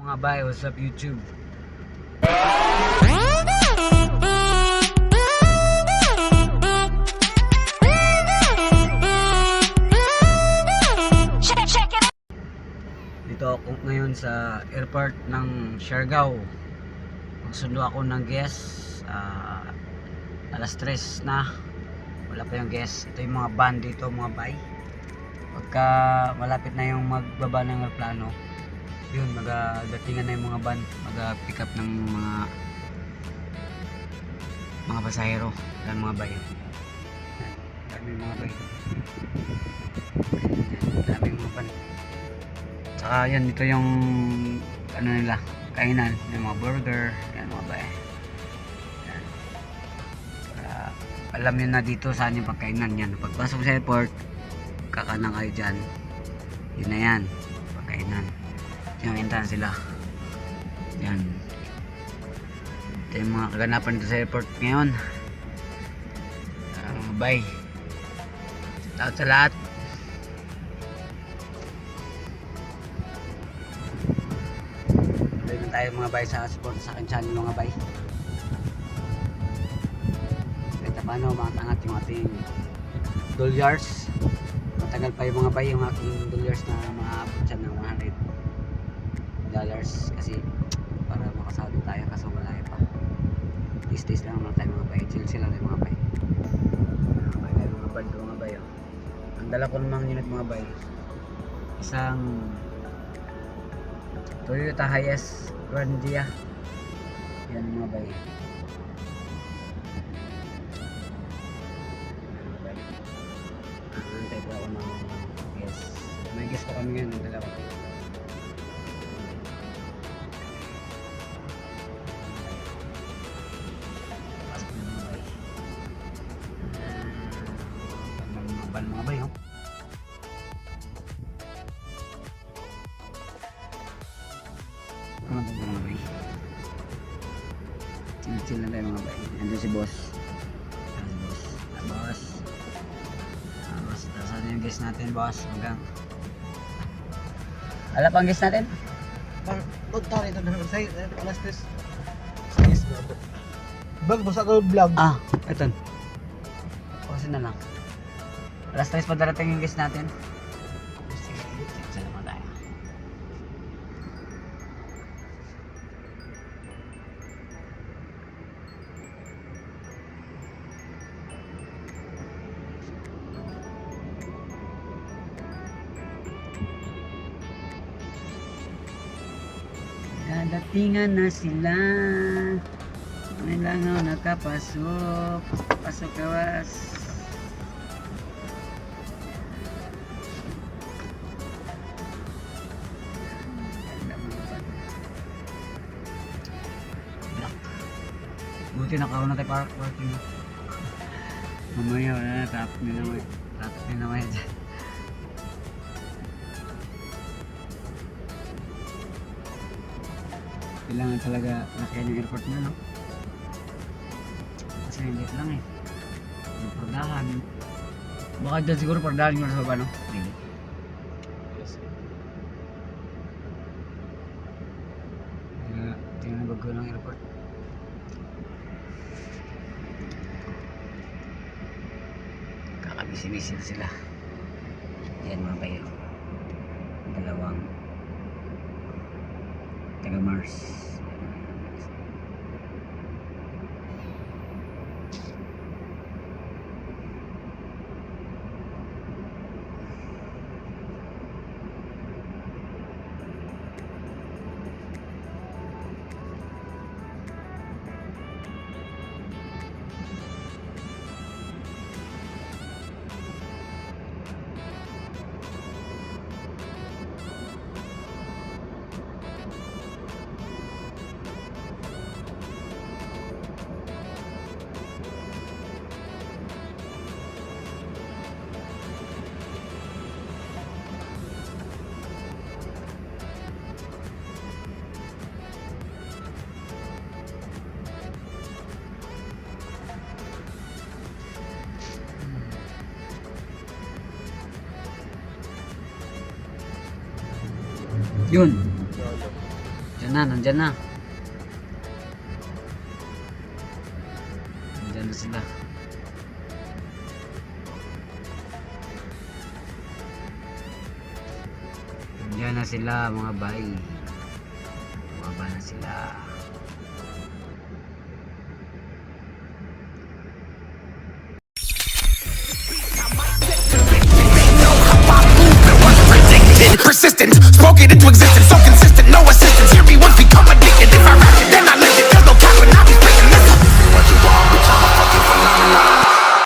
Mga bay, what's up YouTube? Dito ako ngayon sa airport ng Siargao. Magsundo ako ng guest. ah, alas 3 na. Wala pa yung guest. Ito yung mga van dito, mga bay. Pagka malapit na yung magbaba ng aeroplano, yun, magdatingan na yung mga van. Mag-pick up ng mga mga pasahero. Yan mga bay. Yan. Dami mga bay. Yan, Dami mga van. Tsaka yan, dito yung ano nila, kainan, yung mga burger, yan mga bay. Yan. Alam nyo na dito saan yung pagkainan yan. Pagpasok sa airport, kakanan kayo dyan. Yun na yan, pagkainan. Entrance sila. Yan. Ito yung mga kaganapan dito sa airport ngayon. Uh, bye. Shout out sa lahat. Na tayo mga bay sa support sa akin channel mga bay. Kahit paano mga tangat yung ating dollars. Matagal pa yung mga bay yung aking dollars na mga abot ng 100 dollars kasi para makasali tayo kaso malayo pa. Days lang naman tayo mga bay. Chill sila tayo mga bay. Mga bay, tayo mga band mga bay. Oh. Ang dala ko namang unit mga bay. Isang Toyota Hiace Grandia. Yan mga bay. Antay po ako ng guest. May guest pa kami ngayon, ng dalawa. Ah, mga bay, oh. Ano ba mga bay? Chill-chill lang tayo mga bay. Andun si boss. Ayan si boss. Ah, boss. Ah, boss. Saan yung guest natin, boss? Hanggang. Ala pang guest natin? Huwag tayo ito na say alas tres. Yes, bro. Bag sa ako vlog. Ah, ito. Kasi na lang. Alas 3 pa darating yung guest natin. Dadatingan na sila. May langaw nakapasok. Pasok kawas. Buti nakauna tayo park parking. Mamaya wala na. Traffic na naman. Traffic na naman dyan. Kailangan talaga lakihan yung airport na, no? Kasi liit lang eh. Yung pardahan. Baka dyan siguro pardahan yung sa baba, no? Hindi. Kaya tingnan bago ng airport. Na sila. Yan mga kayo. Dalawang taga Mars. Yun. Diyan na, nandyan na. Nandyan na sila. Nandyan na sila mga bay. Bumaba na sila. get it twigs